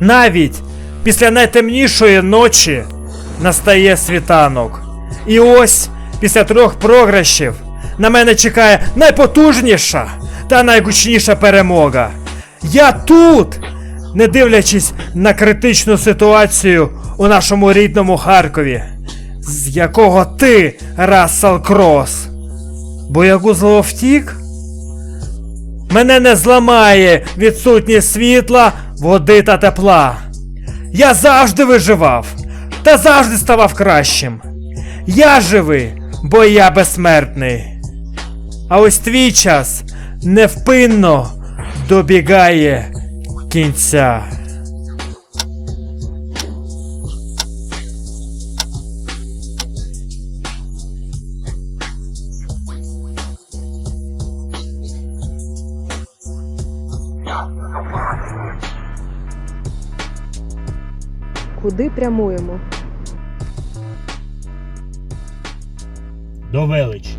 Навіть після найтемнішої ночі настає світанок. І ось після трьох програшів на мене чекає найпотужніша та найгучніша перемога. Я тут, не дивлячись на критичну ситуацію у нашому рідному Харкові, з якого ти, Рассел Крос. Боягузло втік? Мене не зламає відсутність світла, води та тепла. Я завжди виживав та завжди ставав кращим. Я живий, бо я безсмертний. А ось твій час невпинно добігає кінця. Куди прямуємо? До величі.